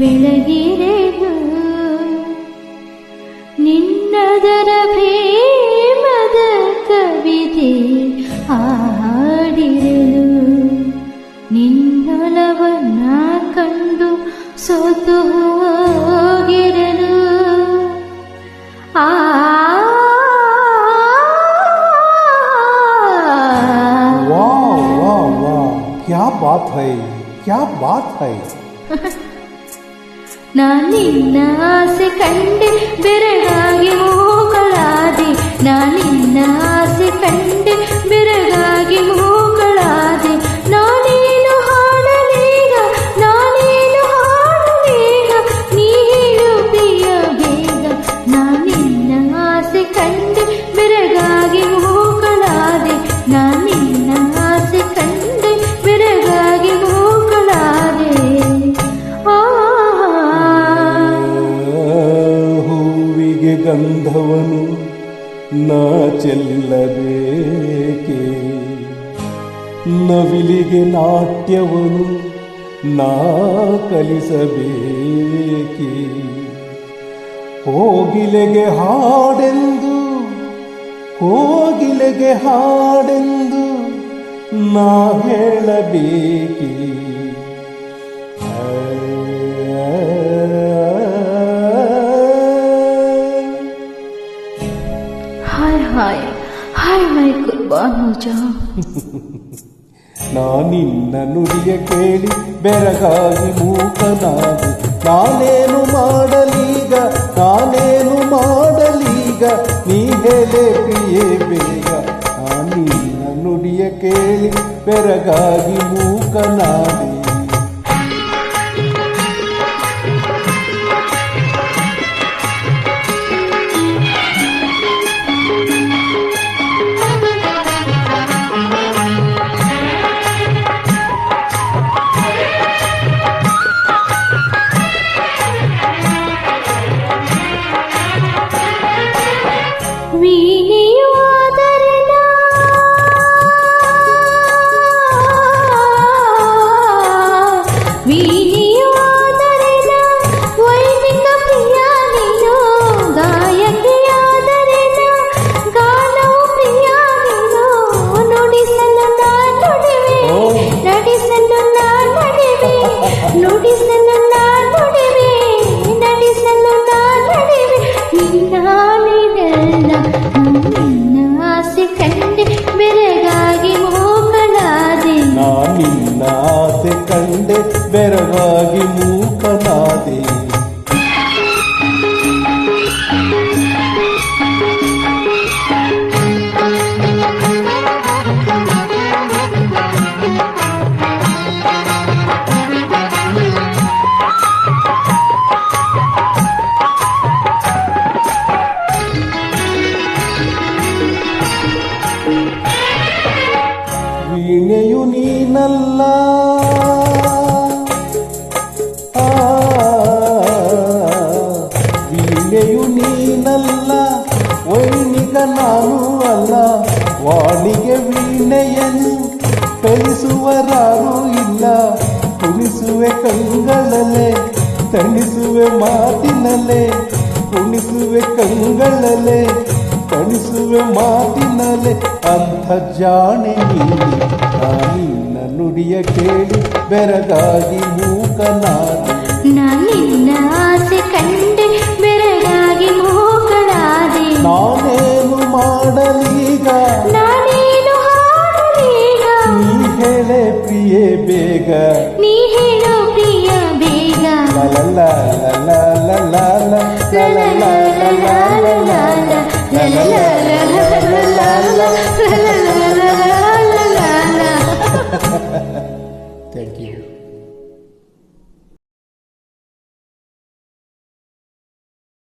ಬೆಳಗಿರೆನು ನಿನ್ನದರ ಪ್ರೇಮದ ಕವಿತೆ ಹಾಡಿರೆನು ನಿನ್ನೊಲವನ್ನ ಕಂಡು ಸೋತು ಹೋಗಿರೆನು ಆ वाह वाह वाह क्या बात है क्या बात है ನಾನಿನ್ನ ಆಸೆ ಕಂಡೆ ಬೆರಗಾಗಿ ಗಂಧವನು ನಾ ಚೆಲ್ಲಬೇಕೆ. ನವಿಲಿಗೆ ನಾಟ್ಯವನು ನಾ ಕಲಿಸಬೇಕೆ. ಕೋಗಿಲೆಗೆ ಹಾಡೆಂದು ಕೋಗಿಲೆಗೆ ಹಾಡೆಂದು ನಾ ಹೇಳಬೇಕೆ. ಹಾಯ್. ಹಾಯ್, ಮೈ ಕುರ್ಬಾನುಜ ನಾನಿನ್ನ ನುಡಿಯ ಕೇಳಿ ಬೆರಗಾಗಿ ಮೂಕನಾಗಿ. ನಾನೇನು ಮಾಡಲೀಗ? ನಾನೇನು ಮಾಡಲೀಗ? ನೀ ಹೇಳೆ ಪ್ರಿಯೇ ಬೇಗ. ನಾನಿನ್ನ ನುಡಿಯ ಕೇಳಿ ಬೆರಗಾಗಿ ಮೂಕನಾಗಿ. me. ಕಂಡೆ ಬೆರಗಾಗಿ ಮೂಕನಾದೆ. ಕಲಿಸುವರಾರು ಇಲ್ಲ. ಕುಣಿಸುವೆ ಕಂಗಳಲೆ ತಣಿಸುವೆ ಮಾತಿನಲೆ ಕುಣಿಸುವೆ ಕಂಗಳಲೆ ತಣಿಸುವೆ ಮಾತಿನಲೆ ಅಂಥ ಜಾಣೆ ನಾನಿನ್ನ ನಿನ್ನ ನುಡಿಯ ಕೇಳಿ ಬೆರಗಾಗಿ ಮೂಕನಾದ. ನಾನಿನ್ನ ಆಸೆ ಕಂಡೆ ಬೆರಗಾಗಿ ಮೂಕನಾದೆ. ನಾನೇನು ಮಾಡಲೀಗ ಬೇಗ ನೀ ಹೇಳೋ ಪ್ರಿಯ ಬೇಗ ಲಲ ಲಲ ಲಲ ಲಲ ಲಲ ಲಲ ಲಲ ಲಲ ಲಲ ಲಲ